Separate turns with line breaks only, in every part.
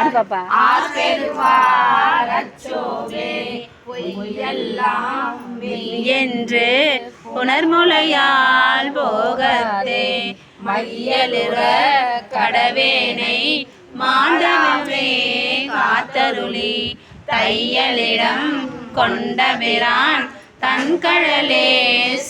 பாடு பாப்பா என்று புனர்முலையால் போகத்தே
மையலுற
கடவேனை மாண்டவமே காத்தருளி தையலிடம் கொண்டபிரான் தன் கடலே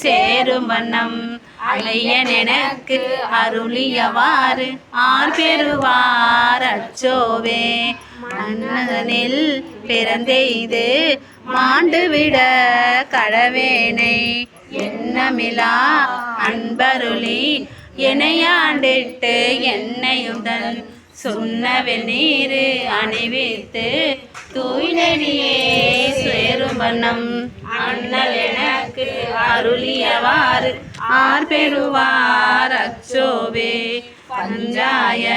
சேரும் வண்ணம். ஐயன் எனக்கு அருளியவாறு ஆர் பெறுவார் அச்சோவே. அண்ணனில் பிறந்தெய்து மாண்டுவிட கடவேனை. எண்ணமிலா அன்பருளி இணையாண்டிட்டு என்னையுடன் சொன்னவெல் நீரு அணிவித்து தூய்நெறியே சேரும் வண்ணம். அண்ணல் எனக்கு அருளியவாறு ஆர் பெறுவார் அச்சோவே. பஞ்சாய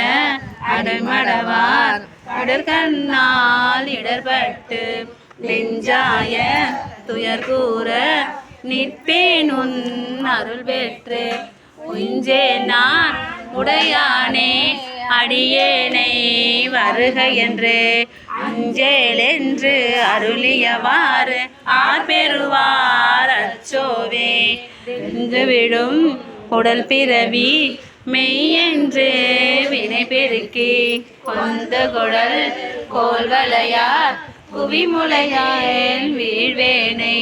அடைமடவார். கடற்கண்ணால் இடர்பட்டு நெஞ்சாய துயர் கூற நிற்பேன் உன் அருள் பெற்று. உஞ்சே நான் உடையானே அடியேனை வருக என்று. அஞ்சேல் என்று அருளியவாறு ஆர் பெறுவார் அச்சோவே விடும் உடல் பிறவி மெய்யென்று வினை பெருக்கி கொந்த குடல் கோல்வளையார் குவிமுலையால் வீழ்வேனை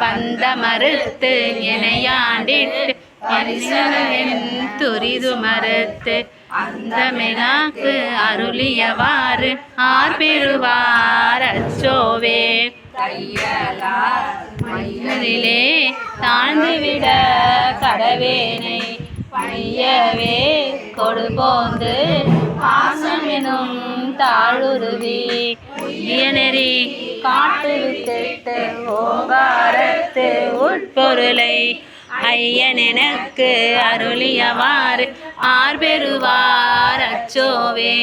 பந்த மறுத்து எனையாண்டிட்டு பரிசனன் துரிது மறுத்து அந்த மெனாக்கு அருளியவாறு ஆர் பெறுவார் அச்சோவே.
தையலார்
மயிலிலே தாழ்ந்துவிட கடவேனை பையவே கொடுபோந்து பாசமெனும் தாழுருவி நெறி காட்டு வித்திட்டு ஓங்காரத்து உட்பொருளை ஐயன் எனக்கு அருளியவாறு ஆர் பெறுவார் அச்சோவே.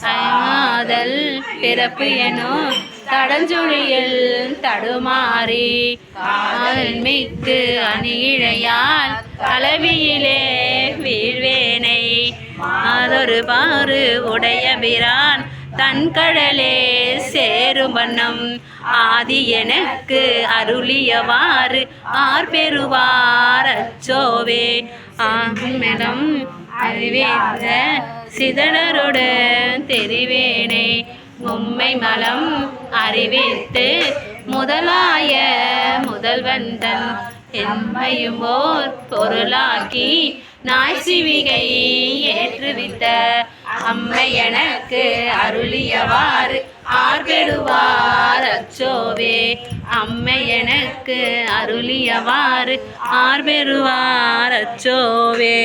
சமாதல் பிறப்பு எனும் தடஞ்சுழியில் தடுமாறி காதல் மிக்கு அணியிழையால் கலவியிலே வீழ்வேனை. மாதொரு பாரு உடைய பிரான் தன் கடலே சேரும் வண்ணம். ஆதி எனக்கு அருளியவாறு ஆர் பெறுவார் அச்சோவே. ஆகும் அறிவேற்ற சிதறரோடு தெரிவேனே. உம்மை மலம் அறிவித்து முதலாய முதல்வந்தன் எம்மையும் ஓர் பொருளாக்கி நாய் சிவிகை ஏற்றுவித்த அம்மை எனக்கு அருளியவாறு ஆர்பெடுவார் அச்சோவே. அம்மை எனக்கு அருளியவாறு ஆர்பெருவார் அச்சோவே.